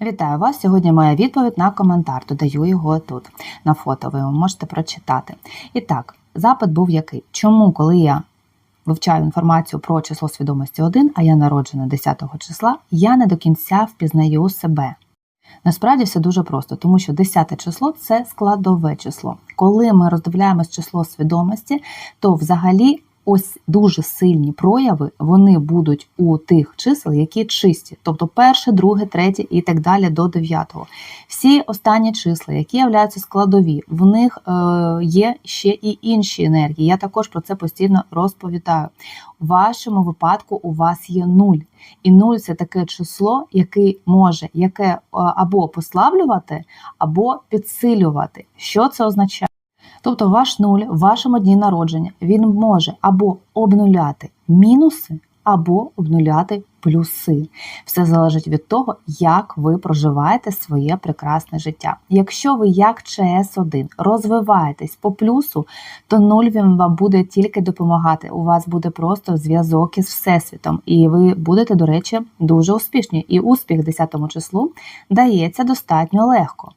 Вітаю вас! Сьогодні моя відповідь на коментар. Додаю його тут на фото. Ви можете прочитати. І так, запит був який? Чому, коли я вивчаю інформацію про число свідомості 1, а я народжена 10 числа, я не до кінця впізнаю себе? Насправді все дуже просто, тому що 10 число це складове число. Коли ми роздивляємось число свідомості, то взагалі ось дуже сильні прояви вони будуть у тих чисел, які чисті, тобто перше, друге, третє і так далі до дев'ятого. Всі останні числа, які являються складові, в них е, є ще і інші енергії. Я також про це постійно розповідаю. У вашому випадку у вас є нуль. І нуль це таке число, яке може яке е, або послаблювати, або підсилювати. Що це означає? Тобто ваш нуль в вашому дні народження він може або обнуляти мінуси, або обнуляти плюси. Все залежить від того, як ви проживаєте своє прекрасне життя. Якщо ви як ЧС1 розвиваєтесь по плюсу, то нуль він вам буде тільки допомагати. У вас буде просто зв'язок із всесвітом, і ви будете, до речі, дуже успішні. І успіх 10 числу дається достатньо легко.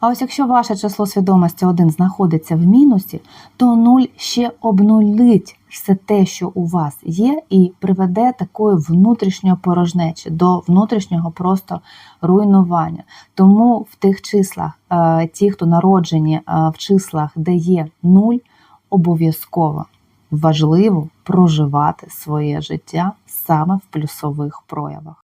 А ось якщо ваше число свідомості 1 знаходиться в мінусі, то 0 ще обнулить все те, що у вас є, і приведе такої внутрішньої порожнечі до внутрішнього просто руйнування. Тому в тих числах, е, ті, хто народжені е, в числах, де є 0, обов'язково важливо проживати своє життя саме в плюсових проявах.